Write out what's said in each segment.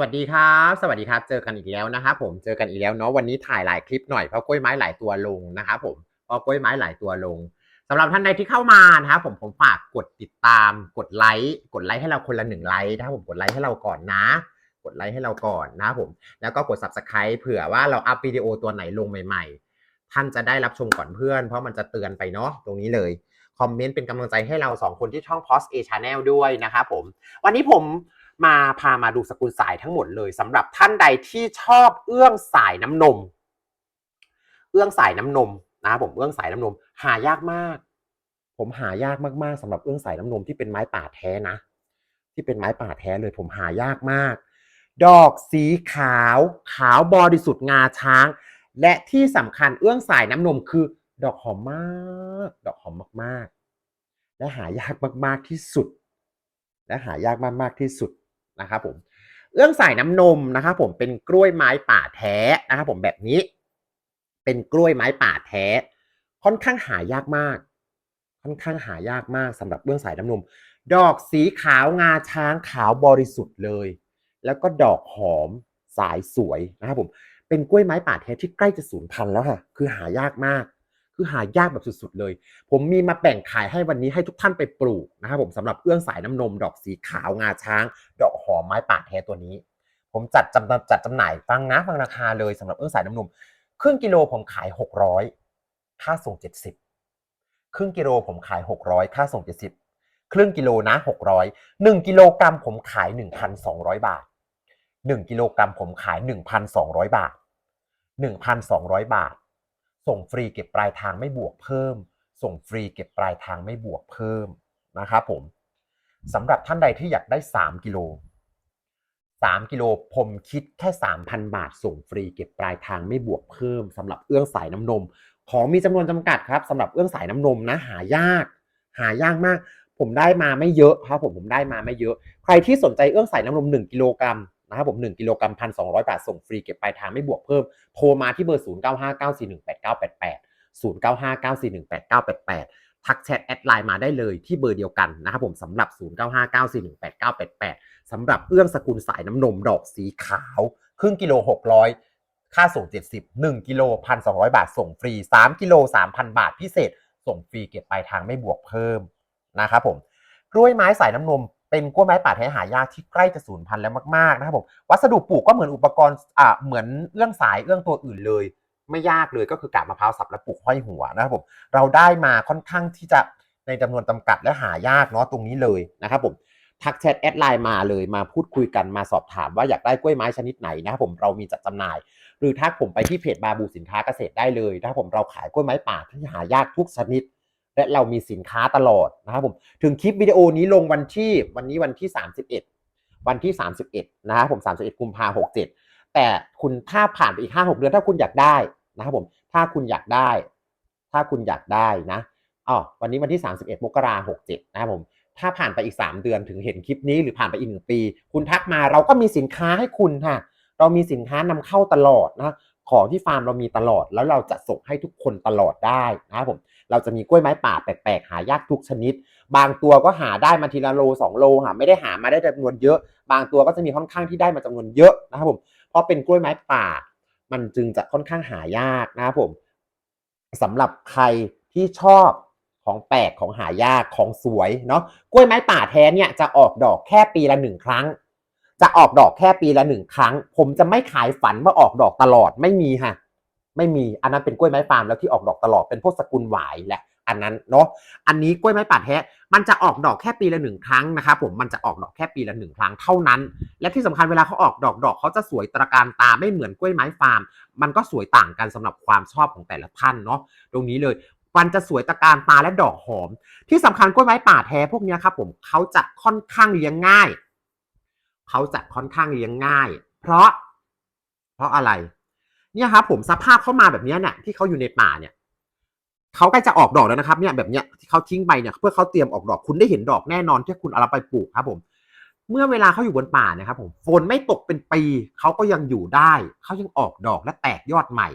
วัสดีครับ สวัสดีครับ เจอกันอีกแล้วนะครับผมเจอกันอีกแล้วเนาะวันนี้ถ่ายหลายคลิปหน่อยเพราะกล้วยไม้หลายตัวลงนะครับผมเพราะกล้วยไม้หลายตัวลงสำหรับท่านใดที่เข้ามานะครับผมผมฝากกดติดตาม กดไลค์กดไลค์ให้เราคนละหนึ่งไลค์นะครับผมกดไลค์ให้เราก่อนนะ กดไลค์ให้เราก่อนนะครับผมแล้วก็กด subscribe เผื่อว่าเราอัพวิดีโอตัวไหนลงใหม่ ๆ ท่านจะได้รับชมก่อนเพื่อน เพราะมันจะเตือนไปเนาะตรงนี้เลยคอมเมนต์เป็นกำลังใจให้เราสองคนที่ช่อง p o s A Channel ด้วยนะครับผม วันนี้ผม มาพามาดูสกุลสายทั้งหมดเลยสำหรับท่านใดที่ชอบเอื้องสายน้ำนม เอื้องสายน้ำนมนะผมเอื้องสายน้ำนม หายากมาก ผมหายากมากๆสำหรับเอื้องสายน้ำนมที่เป็นไม้ป่าแท้นะ ที่เป็นไม้ป่าแท้เลย ผมหายากมาก ดอกสีขาวขาวบริสุทธิ์งาช้าง และที่สำคัญเอื้องสายน้ำนมคือ ดอกหอมมาก ดอกหอมมากๆ และหายากมากๆที่สุดและหายากมาก ๆ ที่สุด นะครับผมเอื้องสายน้ำนมนะครับผมเป็นกล้วยไม้ป่าแท้นะครับผมแบบนี้ เป็นกล้วยไม้ป่าแท้ ค่อนข้างหายากมาก ค่อนข้างหายากมากสำหรับเอื้องสายน้ำนม ดอกสีขาวงาช้างขาวบริสุทธิ์เลย แล้วก็ดอกหอมสายสวยนะครับผมเป็นกล้วยไม้ป่าแท้ที่ใกล้จะสูญพันธุ์แล้วค่ะ คือหายากมาก คือหายากแบบสุดๆเลย ผมมีมาแบ่งขายให้วันนี้ให้ทุกท่านไปปลูกนะครับผมสำหรับเอื้องสายน้ำนม ดอกสีขาวงาช้าง ดอกหอมไม้ป่าแท้ตัวนี้ ผมจัดจำจัดจำหน่ายฟังนะฟังราคาเลยสำหรับเอื้องสายน้ำนมครึ่งกิโลผมขาย 600 ค่าส่ง 70 ครึ่งกิโลผมขาย 600 ค่าส่ง 70 ครึ่งกิโลนะ 600 1 กิโลกรัมผมขาย 1,200 บาท 1 กิโลกรัมผมขาย 1,200 บาท 1,200 บาท ส่งฟรีเก็บปลายทางไม่บวกเพิ่ม ส่งฟรีเก็บปลายทางไม่บวกเพิ่มนะครับผมสำหรับท่านใดที่อยากได้ 3 กิโล 3 กิโลผมคิดแค่ 3,000 บาท ส่งฟรีเก็บปลายทางไม่บวกเพิ่มสำหรับเอื้องสายน้ำนม ของมีจำนวนจำกัดครับสำหรับเอื้องสายน้ำนมนะหายาก หายากมาก ผมได้มาไม่เยอะครับผมผมได้มาไม่เยอะ ใครที่สนใจเอื้องสายน้ำนม 1 กิโลกรัม นะครับผม1กิโลกรัมพันสองบาทส่งฟรีเก็บปลายทางไม่บวกเพิ่ม โทรมาที่เบอร์ 0959418988 0959418988 ทักแชทแอดไลน์มาได้เลยที่เบอร์เดียวกันนะครับผมสำหรับ 0959418988สำหรับเอื้องสกุลสายน้ำนมดอกสีขาว ครึ่งกิโล 600 ค่าส่ง 70 1กิโล1,200 บาทส่งฟรี 3กิโล3,000 บาทพิเศษ ส่งฟรีเก็บปลายทางไม่บวกเพิ่มนะครับผมกล้วยไม้สายน้ำนม เป็นกล้วยไม้ป่าแท้หายากที่ใกล้จะสูญพันธุ์แล้วมากๆนะครับผมวัสดุปลูกก็เหมือนอุปกรณ์อ่าเหมือนเอื้องสายเอื้องตัวอื่นเลย ไม่ยากเลยก็คือกาบมะพร้าวสับและปลูกห้อยหัวนะครับผมเราได้มาค่อนข้างที่จะในจำนวนจำกัดและหายากเนาะตรงนี้เลยนะครับผมทักแชทแอดไลน์มาเลยมาพูดคุยกันมาสอบถามว่าอยากได้กล้วยไม้ชนิดไหนนะครับผมเรามีจัดจำหน่าย หรือทักผมไปที่เพจบาบูสินค้าเกษตรได้เลยนะครับผมเราขายกล้วยไม้ป่าที่หายากทุกชนิด และเรามีสินค้าตลอดนะครับผมถึงคลิปวิดีโอนี้ลงวันที่วันนี้วันที่ 31 วันที่ 31 นะครับผม 31กุมภาพันธ์67แต่คุณถ้าผ่านไปอีก 5-6 เดือนถ้าคุณอยากได้นะครับผมถ้าคุณอยากได้ ถ้าคุณอยากได้นะอ๋อวันนี้วันที่ 31มกราคม67นะครับผมถ้าผ่านไปอีก 3 เดือนถึงเห็นคลิปนี้หรือผ่านไปอีกหนึ่งปี คุณทักมาเราก็มีสินค้าให้คุณค่ะ เรามีสินค้านำเข้าตลอดนะของที่ฟาร์มเรามีตลอดแล้วเราจะส่งให้ทุกคนตลอดได้นะครับผม เราจะมีกล้วยไม้ป่าแปลกๆ หายากทุกชนิด บางตัวก็หาได้มาทีละโลสองโลหาไม่ได้หามาได้จำนวนเยอะ บางตัวก็จะมีค่อนข้างที่ได้มาจำนวนเยอะนะครับผมเพราะเป็นกล้วยไม้ป่า มันจึงจะค่อนข้างหายากนะครับผมสำหรับใครที่ชอบของแปลกของหายากของสวยเนาะกล้วยไม้ป่าแท้เนี่ยจะออกดอกแค่ปีละหนึ่งครั้ง จะออกดอกแค่ปีละหนึ่งครั้ง ผมจะไม่ขายฝันว่าออกดอกตลอดไม่มีค่ะ ไม่มีอันนั้นเป็นกล้วยไม้ฟาร์มแล้วที่ออกดอกตลอดเป็นพวกสกุลหวายแหละอันนั้นเนาะอันนี้กล้วยไม้ป่าแท้มันจะออกดอกแค่ปีละหนึ่งครั้งนะครับผมมันจะออกดอกแค่ปีละหนึ่งครั้งเท่านั้น และที่สำคัญเวลาเขาออกดอกดอกเขาจะสวยตระการตาไม่เหมือนกล้วยไม้ฟาร์ม มันก็สวยต่างกันสำหรับความชอบของแต่ละท่านเนาะตรงนี้เลยมันจะสวยตะการตาและดอกหอม ที่สำคัญกล้วยไม้ป่าแท้พวกนี้ครับผมเขาจะค่อนข้างเลี้ยงง่าย เขาจะค่อนข้างเลี้ยงง่าย เพราะ เพราะอะไร เนี่ยครับผมสภาพเข้ามาแบบนี้เนี่ยที่เขาอยู่ในป่าเนี่ยเขาใกล้จะออกดอกแล้วนะครับเนี่ยแบบเนี้ยที่เขาทิ้งไปเนี่ยเพื่อเขาเตรียมออกดอกคุณได้เห็นดอกแน่นอนที่คุณเอาไปปลูกครับ ผม เมื่อเวลาเขาอยู่บนป่านะครับผมฝนไม่ตกเป็นปีเขาก็ยังอยู่ได้เขายังออกดอกและแตกยอดใหม่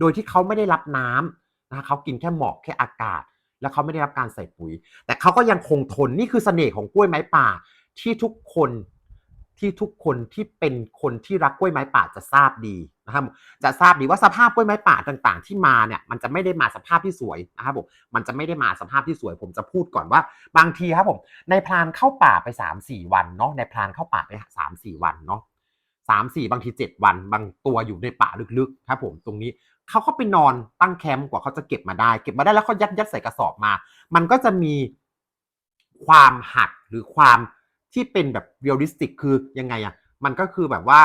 โดยที่เขาไม่ได้รับน้ำนะเขากินแค่หมอกแค่อากาศ แล้วเขาไม่ได้รับการใส่ปุ๋ย แต่เขาก็ยังคงทนนี่คือเสน่ห์ของกล้วยไม้ป่าที่ทุกคน ที่ทุกคนที่เป็นคนที่รักกล้วยไม้ป่าจะทราบดีนะครับจะทราบดีว่าสภาพกล้วยไม้ป่าต่างๆ ที่มาเนี่ยมันจะไม่ได้มาสภาพที่สวยนะครับผมมันจะไม่ได้มาสภาพที่สวย ผมจะพูดก่อนว่า บางทีครับผมในพรานเข้าป่าไป3าสี่วันเนาะในพรานเข้าป่าไปสามสี่วันเนาะสามสี่บางทีเจ็ดวัน บางตัวอยู่ในป่าลึกๆครับผมตรงนี้เขาก็ไปนอนตั้งแคมป์กว่าเขาจะเก็บมาได้ เก็บมาได้แล้วเขายัดยัดใส่กระสอบมา มันก็จะมีความหักหรือความ ที่เป็นแบบเรียลลิสติกคือยังไงอะมันก็คือแบบว่า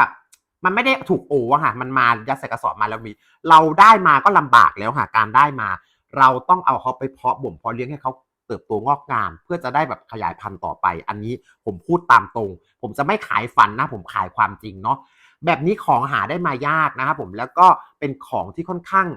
มันไม่ได้ถูกโออะค่ะ มันมายัดใส่กระสอบมาแล้วมี เราได้มาก็ลำบากแล้วค่ะ การได้มา เราต้องเอาเขาไปเพาะบ่มเพาะเลี้ยงให้เขาเติบโตงอกงาม เพื่อจะได้แบบขยายพันธุ์ต่อไป อันนี้ผมพูดตามตรง ผมจะไม่ขายฟันนะ ผมขายความจริงเนาะ แบบนี้ของหาได้มายากนะครับผม แล้วก็เป็นของที่ค่อนข้าง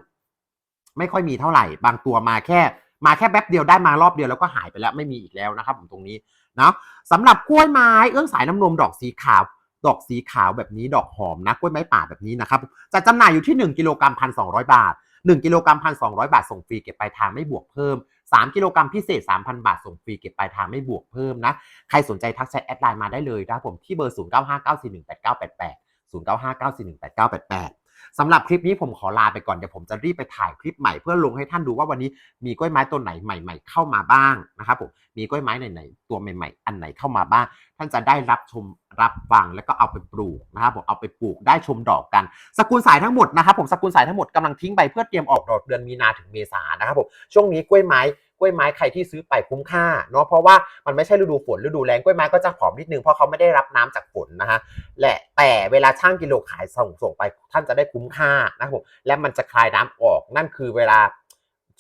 ไม่ค่อยมีเท่าไหร่ บางตัวมาแค่ มาแค่แป๊บเดียวได้มารอบเดียวแล้วก็หายไปแล้วไม่มีอีกแล้วนะครับผมตรงนี้ นะสำหรับกล้วยไม้เอื้องสายน้ำนมดอกสีขาว ดอกสีขาวแบบนี้ดอกหอมนะกล้วยไม้ป่าแบบนี้นะครับจะจำหน่ายอยู่ที่ 1กิโลกรัมพันสองบาท 1กิโลกรัมพันสองบาทส่งฟรีเก็บปลายทางไม่บวกเพิ่ม 3กิโลกรัมพิเศษ 3,000 บาทส่งฟรีเก็บปลายทางไม่บวกเพิ่มนะใครสนใจทักแชทแอดไลน์มาได้เลยนะครับผมที่เบอร์0959418988 0959418988 สำหรับคลิปนี้ผมขอลาไปก่อน เดี๋ยวผมจะรีบไปถ่ายคลิปใหม่เพื่อลงให้ท่านดูว่าวันนี้มีกล้วยไม้ต้นไหนใหม่ ๆ เข้ามาบ้างนะครับผมมีกล้วยไม้ไหนๆตัวใหม่ ๆ อันไหนเข้ามาบ้าง ท่านจะได้รับชมรับฟังแล้วก็เอาไปปลูกนะครับผมเอาไปปลูกได้ชมดอกกัน สกุลสายทั้งหมดนะครับผมสกุลสายทั้งหมดกำลังทิ้งใบเพื่อเตรียมออกดอกเดือนมีนาถึงเมษานะครับผมช่วงนี้กล้วยไม้ กล้วยไม้ใครที่ซื้อไปคุ้มค่าเนาะเพราะว่ามันไม่ใช่ฤดูฝนฤดูแล้งกล้วยไม้ก็จะผอมนิดนึงเพราะเขาไม่ได้รับน้ำจากฝนนะฮะและแต่เวลาช่างกิโลขายส่งส่งไป ท่านจะได้คุ้มค่านะครับผมและมันจะคลายน้ำออกนั่นคือเวลา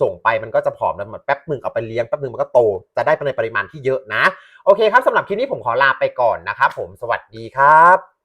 ส่งไปมันก็จะผอมแล้วมันแป๊บหนึ่งเอาไปเลี้ยงแป๊บหนึ่งมันก็โต จะได้ในปริมาณที่เยอะนะ โอเคครับสำหรับคลิปนี้ผมขอลาไปก่อนนะครับผมสวัสดีครับ